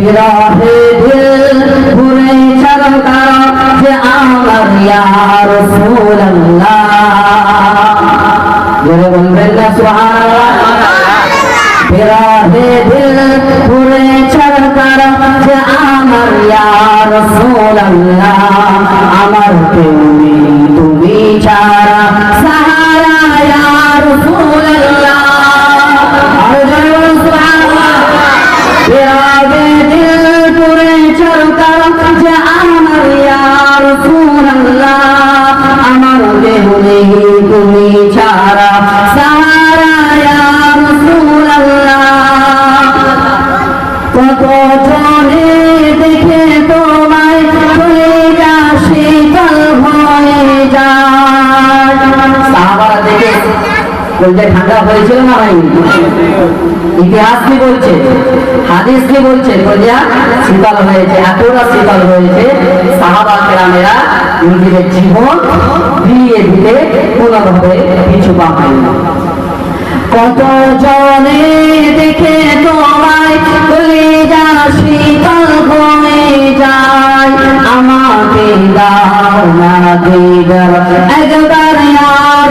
বিরহে দিল ঘুরে চলকা যে আমার ইয়া রাসূলুল্লাহ। জোরে বলবেন না সুবহানাল্লাহ। বিরহে দিল ঘুরে যে আমার ইয়া রাসূলুল্লাহ। আমার তুমি বলতে ঠান্ডা হয়েছিল না হয়নি? ইতিহাস কি বলছে? হাদিস কি বলছে? শীতল হয়েছে। এতটা শীতল হয়েছে, সাহাবা কেরামেরা নিজেদের জীবন দিতে কোনোভাবে কিছু পাবেন কত জনে দেখে তোমায় যা শীতল হয়ে যায়? আমাকে দাও না দিদার, একবার আর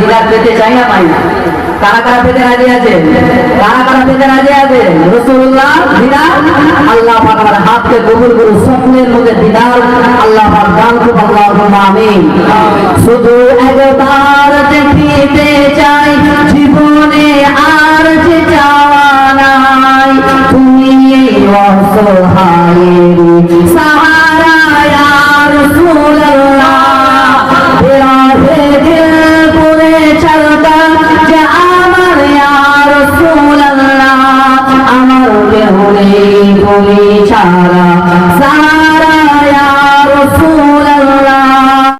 অধিকার পেতে চাই না পাই না। কারা কারা পেতে রাজি আছে কারা কারা পেতে রাজি আছে রসুল্লাহ দিদার আল্লাহ পাক আমার হাতকে কবুল করে স্বপ্নের মধ্যে দিদার আল্লাহ পাক দান খুব আল্লাহ আমি শুধু একবার দেখিতে চাই, জীবনে আর যে চাওয়া নাই। তুমি এই অসহায়ের সাহারা রসুল্লাহ সারা। সারা রসুল্লাহ